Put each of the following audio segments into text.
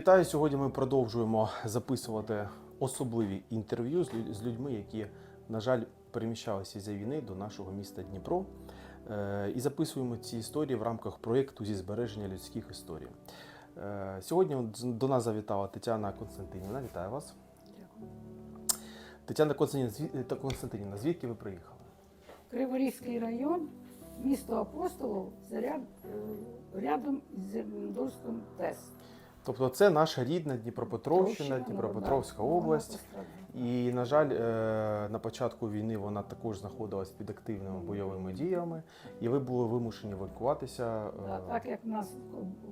Вітаю. Сьогодні ми продовжуємо записувати особливі інтерв'ю з людьми, які, на жаль, переміщалися за війни до нашого міста Дніпро. Е, І записуємо ці історії в рамках проєкту зі збереження людських історій. Е, Сьогодні до нас завітала Тетяна Константинівна. Вітаю вас. Дякую. Тетяна Константинівна, звідки ви приїхали? Криворізький район, місто Апостолов, це е, рядом із Зернодольським ТЕС. Тобто, це наша рідна Дніпропетровщина, Дніпропетровська область. І, на жаль, е, на початку війни вона також знаходилась під активними бойовими діями, і ви були вимушені евакуватися. е, Да, так як в нас,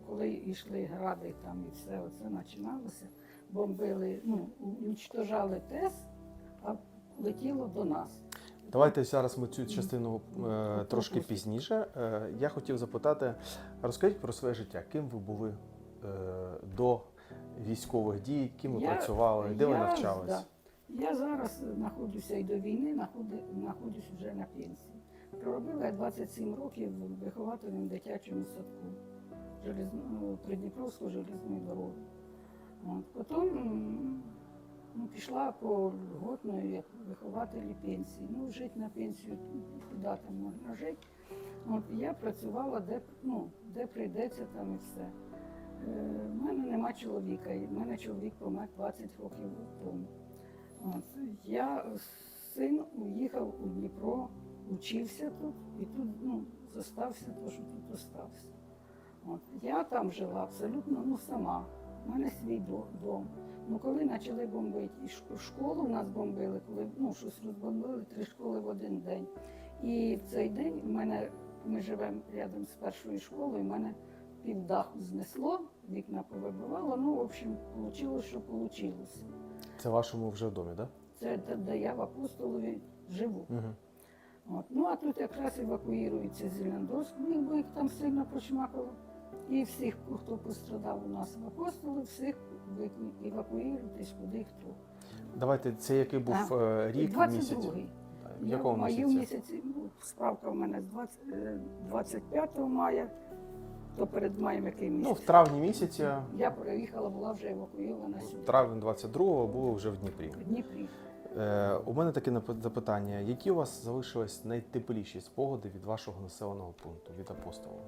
коли йшли гради там і все оце починалося, бомбили, ну, уничтожали ТЕС, а летіло до нас. Давайте зараз ми цю частину е, трошки пізніше. Е, я хотів запитати, розкажіть про своє життя, ким ви були до військових дій, ким ви Я- працювали, де ви я, навчались? да. Я зараз знаходжуся і до війни, знаходжусь вже на пенсії. Проробила я 27 років вихователем в дитячому садку железно, ну, Придніпровської железної дороги. От. Потім ну, пішла по льготної як вихователі пенсії. Ну, жити на пенсію, куди там можна жити. От, я працювала де, ну, де прийдеться там і все. Е, У мене нема чоловіка, і в мене чоловік помер 20 років тому. От. Я син уїхав у Дніпро, учився тут і тут ну, зостався, то що тут остався. От. Я там жила абсолютно ну, сама. У мене свій дом. Ну, коли почали бомбити, і школу в нас бомбили, коли ну, щось розбомбили, три школи в один день. І в цей день в мене, ми живемо рядом з першою школою, в мене півдаху знесло, вікна повибивало. Ну, в общем, вийшло, що вийшло. Це в вашому вже домі, так? Це де- де я в апостолові живу. Угу. От. Ну а тут якраз евакуюється Зелендовськ, ну, бо їх там сильно почмакало. І всіх, хто пострадав у нас в апостолі, всіх евакуюють куди хто. Давайте, це який був А, е, рік, місяць? 22-й. В Я якому в маю місяці? місяці, ну, справка в мене з 20, е, 25 мая, то перед маєм який Ну, в травні місяці, Я приїхала, була вже евакуйована в сюди. травні 22-го було вже в Дніпрі. В Дніпрі. Е, у мене таке запитання: які у вас залишились найтепліші спогади від вашого населеного пункту, від апостола?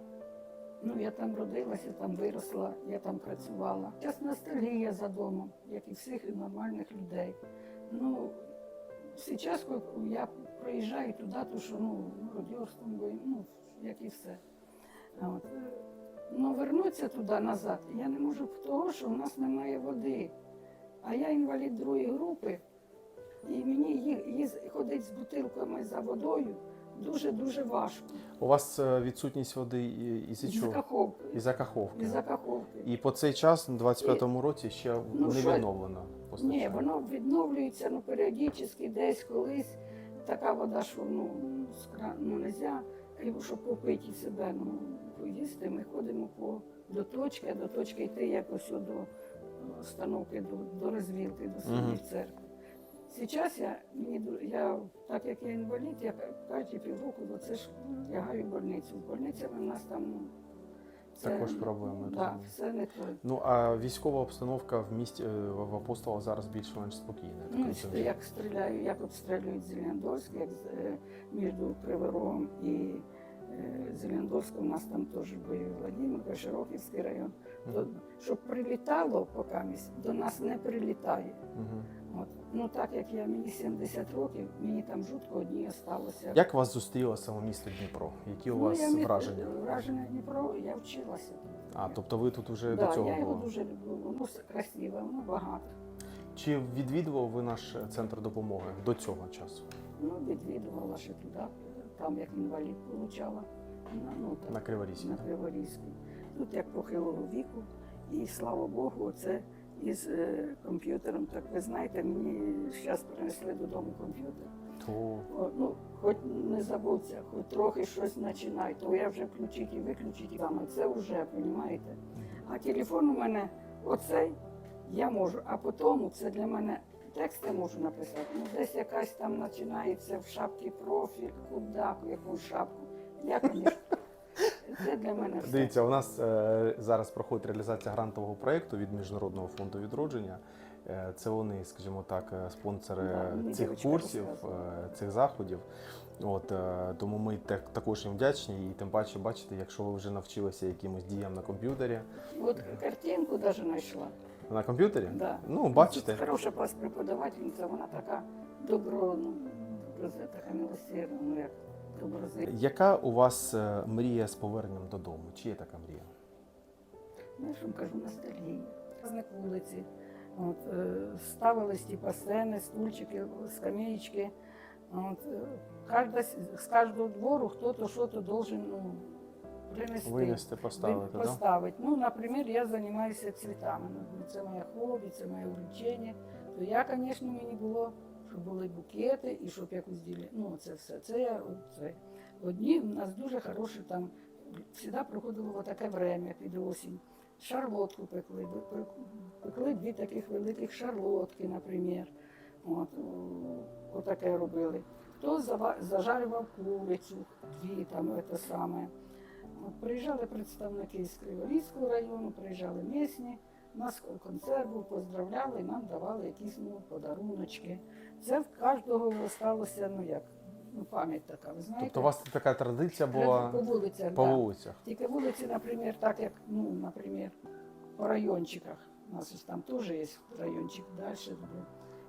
Ну, я там родилася, там виросла, я там працювала. Зараз ностальгія за домом, як і всіх нормальних людей. Ну, зараз я проїжджаю туди, то що ну, родіорством, ну, як і все. От. Ну, вернутися туди назад я не можу того, що в нас немає води. А я інвалід другої групи, і мені ї- ходити з бутилками за водою дуже-дуже важко. У вас е, відсутність води і- чого? Каховки. Із за каховки. Із-за Каховки. І по цей час, на 25-му році, ще Ну, не що- відновлено постачання. Ні, воно відновлюється ну, періодично, десь колись. Така вода, що ну, ну, не можна, щоб попити себе, ну, поїсти, ми ходимо по, до точки, а до точки йти якось до остановки, до, до розвілки, до самої церкви. Зараз я, мені, я, так як я інвалід, я кожні півроку до це ж лягаю в больницю. В больниці в нас там ну, це- Також проблеми, Так, розумію. все не то. Ну а військова обстановка в місті е, в апостола зараз більш-менш спокійна. я так Ну, як стріляю, як обстрілюють Зелендовськ, як е, між Криворогом і е, у нас там теж бойовий Владимир, Широківський район. То, щоб прилітало поки місь, до нас не прилітає. Мгм. От. Ну так як я мені 70 років, мені там жутко одні осталося. Як вас зустріло саме місто Дніпро? Які у Ну, вас я враження? Враження Дніпро, я вчилася. А, тобто ви тут вже да, до цього я його були? дуже люблю, воно все красиве, воно багато. Чи відвідував ви наш центр допомоги до цього часу? Ну, відвідувала ще туди, там як інвалід получала. На, ну, так, На Криворізі? на так? Криворізькій. Тут як похилого віку, і слава Богу, це із е, комп'ютером. Так ви знаєте, мені зараз принесли додому комп'ютер. То О, ну, хоч не забудься, хоч трохи щось починай, то я вже включить і виключить саме. Це вже, розумієте? А телефон у мене оцей я можу, а потім це для мене текст я можу написати. Ну, десь якась там починається в шапці профіль, куди, яку шапку. Я, звісно, Це для мене все. Дивіться, у нас е, зараз проходить реалізація грантового проєкту від Міжнародного фонду відродження. Е, Це вони, скажімо так, е, спонсори Да, мені цих дівчинка курсів, розказувала. е, цих заходів. От е, тому ми так, також їм вдячні, і тим паче, бачите, якщо ви вже навчилися якимось діям на комп'ютері. От картинку навіть знайшла. На комп'ютері? Да. Ну, бачите. Тут хороша пас преподавательниця, вона така добро, ну, доброзе- така милосердна, ну як добрози. Яка у вас е, мрія з поверненням додому? Чи є така мрія? Ну, що кажу, ностальгія. Зник вулиці. От, е, ставились типа сцени, стульчики, скамеечки. От, е, кожна, з з кожного двору хто-то що-то должен ну, принести. Винести, поставити, так? поставить. Ну, наприклад, я займаюся цвітами. Ну, Це моє хобі, це моє увлечення. То я, звісно, мені було, щоб були букети і щоб якусь ділі. Ну, це все. Це я це. Одні в нас дуже хороші там. Завжди проходило таке время під осінь. Шарлотку пекли, пекли дві таких великих шарлотки, наприклад. От, отаке робили. Хто зажарював курицю, дві там це саме. Приїжджали представники з Криворізького району, приїжджали місні, нас концерт був, поздравляли, нам давали якісь ну, подаруночки. Це в кожного сталося, ну як, ну пам'ять така, ви знаєте. Тобто у вас така традиція по була вулицях, по да. вулицях? Тільки вулиці, наприклад, так як, ну, наприклад, по райончиках. У нас ось там теж є райончик далі.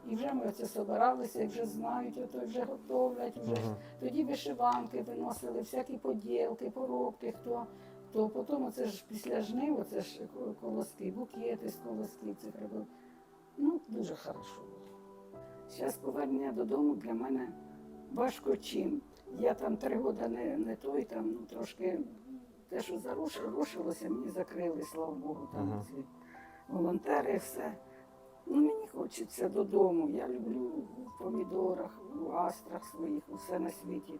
І вже ми оце собиралися, і вже знають, ото вже готовлять, вже Мгм. тоді вишиванки виносили, всякі поділки, поробки, хто. То потім оце ж після жнив, оце ж колоски, букети з колосків цих робив. Ну, дуже хорошо було. Зараз повернення додому для мене важко чим. Я там три роки не, не той, там ну, трошки те, що зарушило, рушилося, мені закрили, слава Богу, там Ага. ці волонтери, все. Ну, мені хочеться додому. Я люблю в помідорах, в астрах своїх, усе на світі.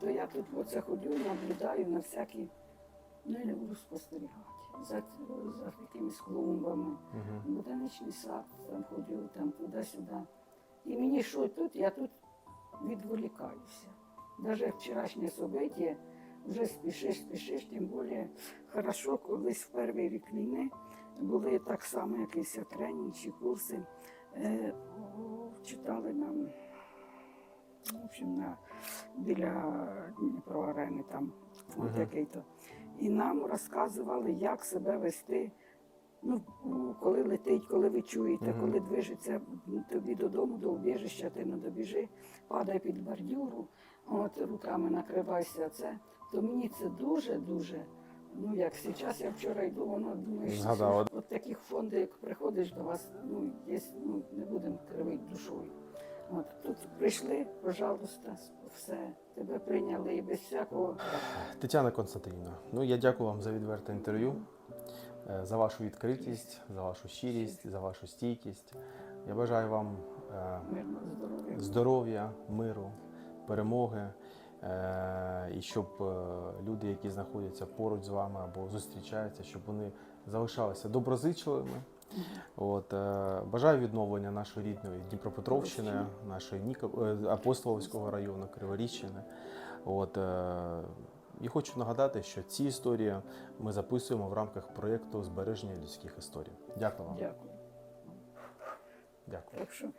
То я тут оце ходю, наблюдаю на всякі, ну, я люблю спостерігати за, за якимись клумбами Мгм. ботанічний сад, там ходив, там туди-сюди. І мені що тут, я тут відволікаюся. Навіть вчорашнє собиття вже спішиш, спішиш, тим більше хорошо, колись в перший рік війни були так само якісь тренінги чи курси. Е, читали нам в общем, на, біля Дніпро арени там от який-то. І нам розказували, як себе вести. Ну, коли летить, коли ви чуєте, Мгм. коли движеться тобі додому, до убіжища, ти не добіжи, падай під бордюру, от руками накривайся. Це то мені це дуже дуже. Ну як зараз я вчора йду, воно думаєш, що от таких фондів, як приходиш до вас, ну є, ну не будемо кривити душою. От тут прийшли, пожалуйста, все, тебе прийняли і без всякого. Тетяна Константинівна, ну я дякую вам за відверте інтерв'ю, е, за вашу відкритість, за вашу щирість, за вашу стійкість. Я бажаю вам е, здоров'я. здоров'я, миру, перемоги. Е, І щоб е, люди, які знаходяться поруч з вами або зустрічаються, щоб вони залишалися доброзичливими. От, е, бажаю відновлення нашої рідної Дніпропетровщини, нашої е, району, Криворіччини. От, і хочу нагадати, що ці історії ми записуємо в рамках проєкту збереження людських історій. Дякую вам. Дякую. Дякую.